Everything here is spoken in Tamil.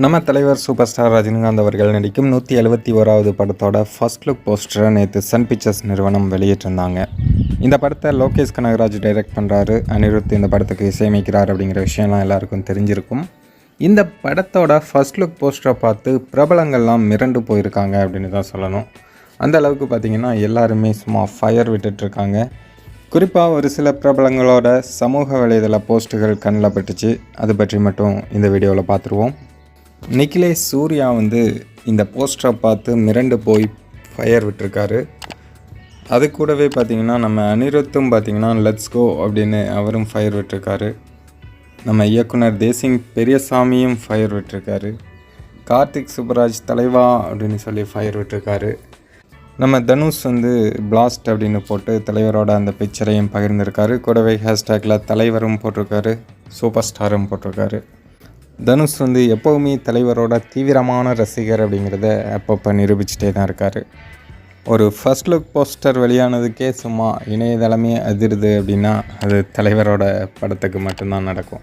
நம்ம தலைவர் சூப்பர் ஸ்டார் ரஜினிகாந்த் அவர்கள் நடிக்கும் நூற்றி எழுபத்தி ஓராவது படத்தோட ஃபர்ஸ்ட் லுக் போஸ்டரை நேற்று சன் பிக்சர்ஸ் நிறுவனம் வெளியிட்டிருந்தாங்க. இந்த படத்தை லோகேஷ் கனகராஜ் டைரக்ட் பண்ணுறாரு அனிருத் இந்த படத்துக்கு இசையமைக்கிறார் அப்படிங்கிற விஷயம்லாம் எல்லாருக்கும் தெரிஞ்சிருக்கும். இந்த படத்தோட ஃபர்ஸ்ட் லுக் போஸ்டரை பார்த்து பிரபலங்கள்லாம் மிரண்டு போயிருக்காங்க அப்படின்னு தான் சொல்லணும். அந்த அளவுக்கு பார்த்திங்கன்னா எல்லாருமே சும்மா ஃபயர் விட்டுட்ருக்காங்க குறிப்பாக ஒரு சில பிரபலங்களோட சமூக வலைதள போஸ்ட்டுகள் கண்ணில் பட்டுச்சு. அது பற்றி மட்டும் இந்த வீடியோவில் பார்த்துருவோம் நிக்கிலேஷ் சூர்யா வந்து இந்த போஸ்டரை பார்த்து மிரண்டு போய் ஃபயர் விட்டுருக்காரு. அது கூடவே பார்த்தீங்கன்னா நம்ம அனிருத்தும் பார்த்தீங்கன்னா லெட்ஸ் கோ அப்படின்னு அவரும் ஃபயர் விட்டுருக்காரு. நம்ம இயக்குனர் தேசிங் பெரியசாமியும் ஃபயர் விட்டுருக்காரு. கார்த்திக் சுப்பராஜ் தலைவா அப்படின்னு சொல்லி ஃபயர் விட்டுருக்காரு. நம்ம தனுஷ் வந்து பிளாஸ்ட் அப்படின்னு போட்டு தலைவரோட அந்த பிக்சரையும் பகிர்ந்திருக்காரு. கூடவே ஹேஷ்டேக்கில் தலைவரும் போட்டிருக்காரு. சூப்பர் ஸ்டாரும் போட்டிருக்காரு. தனுஷ் வந்து எப்போவுமே தலைவரோட தீவிரமான ரசிகர் அப்படிங்கிறத அப்பப்போ நிரூபிச்சிட்டே தான் இருக்கார். ஒரு ஃபர்ஸ்ட் லுக் போஸ்டர் வெளியானதுக்கே சும்மா இணையதளமே அதிருது அப்படின்னா அது தலைவரோட படத்துக்கு மட்டும்தான் நடக்கும்.